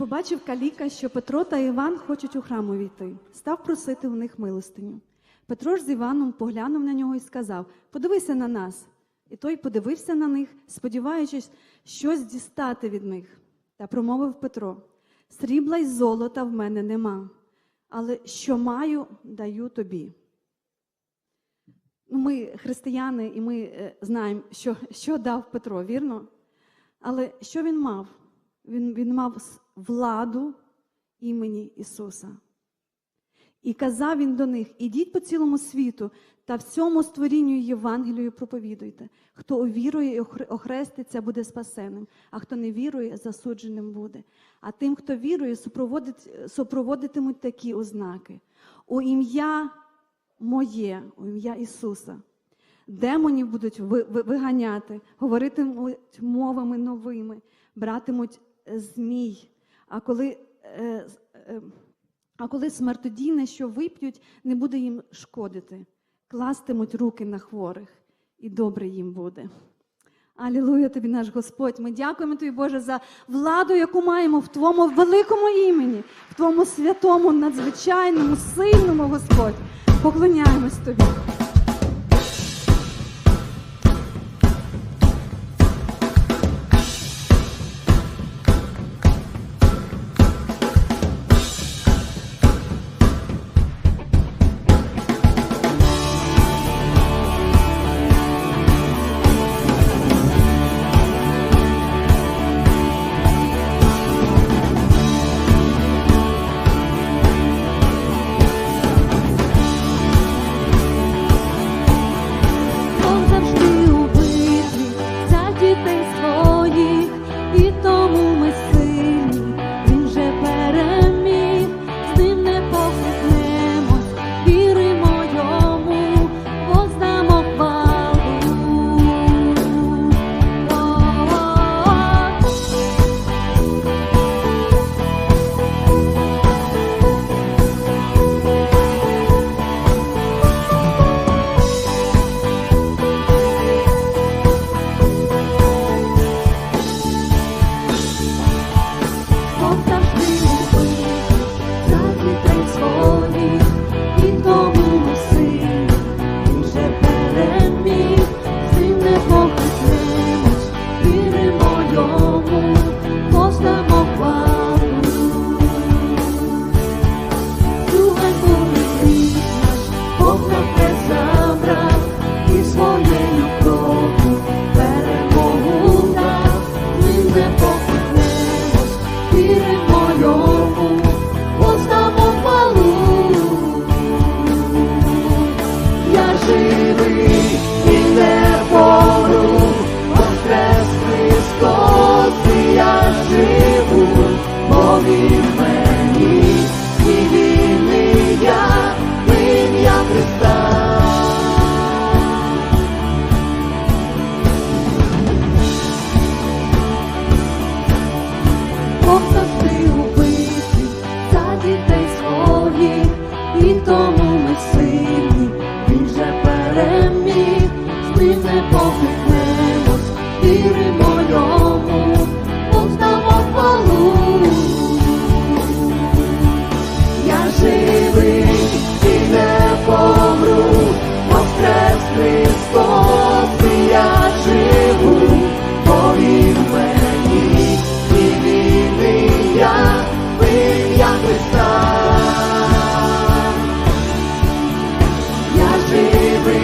побачив каліка, що Петро та Іван хочуть у храм увійти. Став просити у них милостиню. Петро ж з Іваном поглянув на нього і сказав: Подивися на нас. І той подивився на них, сподіваючись щось дістати від них. Та промовив Петро: Срібла й золота в мене нема, але що маю, даю тобі. Ну, Ми християни, і ми е, знаємо, що, що дав Петро, вірно? Але що він мав? Він, він мав владу імені Ісуса. І казав він до них: ідіть по цілому світу та всьому створінню Євангелію проповідуйте. Хто увірує і охреститься, буде спасеним, а хто не вірує, засудженим буде. А тим, хто вірує, супроводитимуть такі ознаки. У ім'я моє, у ім'я Ісуса. Демонів будуть ви- ви- виганяти, говоритимуть мовами новими, братимуть змій. А коли, е, е, а коли смертодійне, що вип'ють, не буде їм шкодити, кластимуть руки на хворих, і добре їм буде. Алілуя тобі, наш Господь. Ми дякуємо тобі, Боже, за владу, яку маємо в Твоєму великому імені, в Твоєму святому, надзвичайному, сильному Господь. Поклоняємось тобі.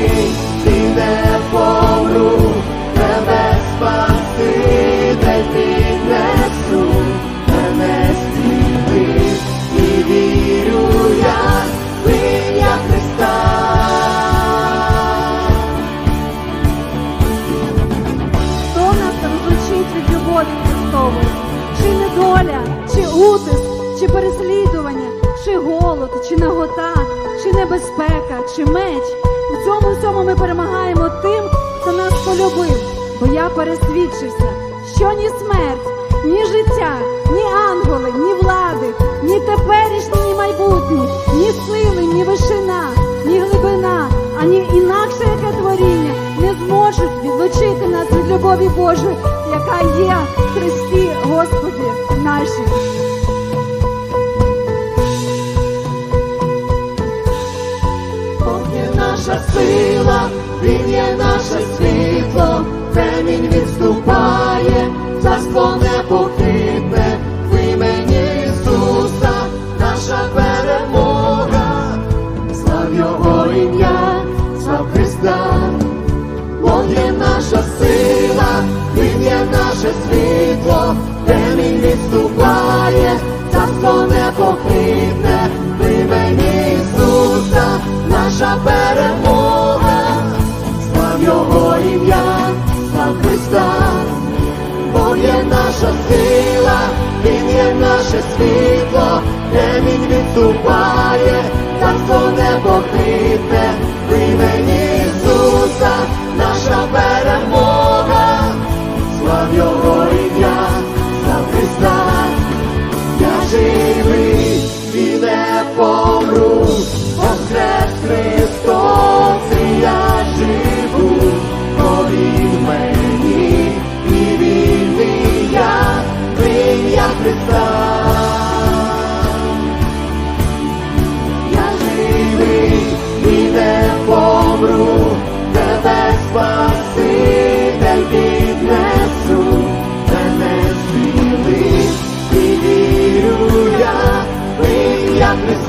Живий помру, тебе спаситель піднесу, мене зцілив, і вірю я в Христа. Хто нас розлучить від любові Христової? Чи недоля, чи утиск, чи переслідування, чи голод, чи нагота, чи небезпека, чи меч. У цьому всьому ми перемагаємо тим, хто нас полюбив. Бо я пересвідчився, що ні смерть, ні життя, ні ангели, ні влади, ні теперішні, ні майбутні, ні сили, ні вишина, ні глибина, ані інакше яке творіння не зможуть відлучити нас від любові Божої, яка є в Христі Господі наші. Наше світло, темінь відступає, царство непохитне, імені Ісуса, наша перемога, слав Його ім'я, слав Христа, Бог є наша сила, Він є наше світло, темінь відступає, царство непохитне, darkness